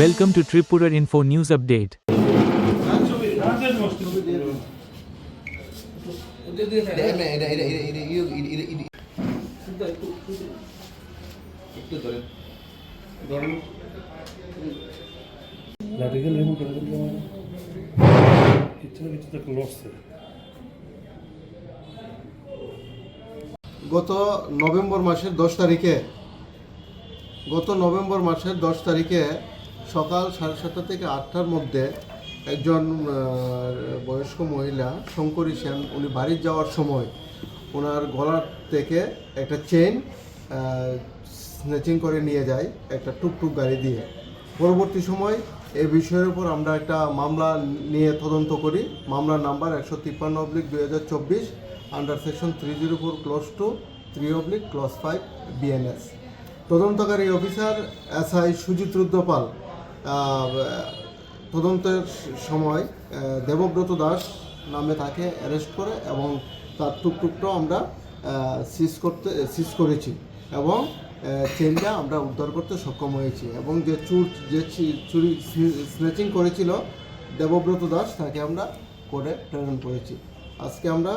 Welcome to Tripura Info News Update. গত November মাসের দশ তারিখে, গত নভেম্বর মাসের দশ তারিখে সকাল সাড়ে সাতটা থেকে আটটার মধ্যে একজন বয়স্ক মহিলা, শঙ্করী সেন, উনি বাড়ি যাওয়ার সময় ওনার গলার থেকে একটা চেন স্নেচিং করে নিয়ে যায় একটা টুকটুক গাড়ি দিয়ে। পরবর্তী সময় এই বিষয়ের উপর আমরা একটা মামলা নিয়ে তদন্ত করি। মামলার নাম্বার একশো তিপ্পান্ন অব্লিক দুই হাজার চব্বিশ under section three zero four clause two three oblique clause five BNS তদন্তকারী অফিসার এসআই সুজিত রুদ্রপাল তদন্তের সময় দেবব্রত দাস নামে তাকে অ্যারেস্ট করে এবং তার টুকটুকটাও আমরা সিজ করতে সিজ করেছি এবং চেনটা আমরা উদ্ধার করতে সক্ষম হয়েছি এবং যে চুর, যে চুরি স্নেচিং করেছিল দেবব্রত দাস, তাকে আমরা করে প্রেরণ করেছি। আজকে আমরা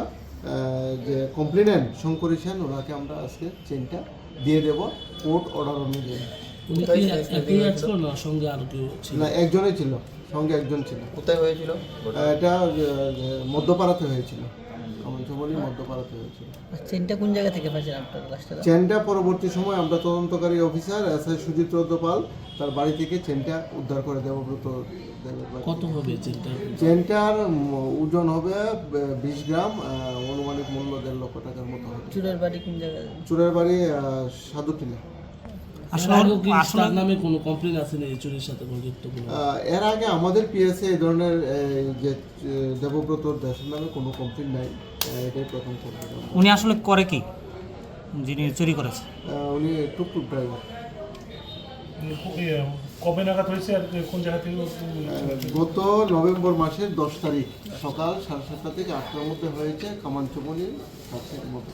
যে কমপ্লেনেন্ট শঙ্করী সেন, ওনাকে আমরা আজকে চেনটা দিয়ে দেব কোর্ট অর্ডার অনুযায়ী। উনি কি একই আসছিল না সঙ্গে আর কেউ ছিল? না একজনই ছিল সঙ্গে একজন ছিল। কোথায় হয়েছিল? এটা মধ্যপাড়াতে হয়েছিল। কামঞ্চবলি মধ্যপাড়াতে হয়েছিল। চেনটা কোন জায়গা থেকে পাচ্ছেন আপনার লাস্টটা চেনটা পরবর্তী সময় আমরা তদন্তকারী officer S I Sujit Rudrapal তার বাড়ি থেকে চেনটা উদ্ধার করে দেবব্রত কত হবে চেনটা? চেনটার ওজন হবে বিশ গ্রাম আহ, অনুমানিক মূল্য দেড় লক্ষ টাকার মতো হবে। চুরের বাড়ি কোন জায়গায়? চুরের বাড়ি আহ, সাধুটিলা। নামে কোনো কমপ্লেন আছে না এই চুরির সাথে যুক্ত এর আগে আমাদের পিএসএ এই ধরনের যে আহ, দেবব্রতর দেশের নামে কোনো কমপ্লেন নাই। এটাই প্রথম কমপ্লেন উনি আসলে করে কি? যিনি চুরি করেছে? উনি টুকটুক ড্রাইভার কবে নাগাদ হয়েছে আর কোন জায়গা থেকে গত নভেম্বর মাসের দশ তারিখ সকাল সাড়ে সাতটা থেকে আটটার মধ্যে হয়েছে কামানচুমনির কাছে মধ্যে।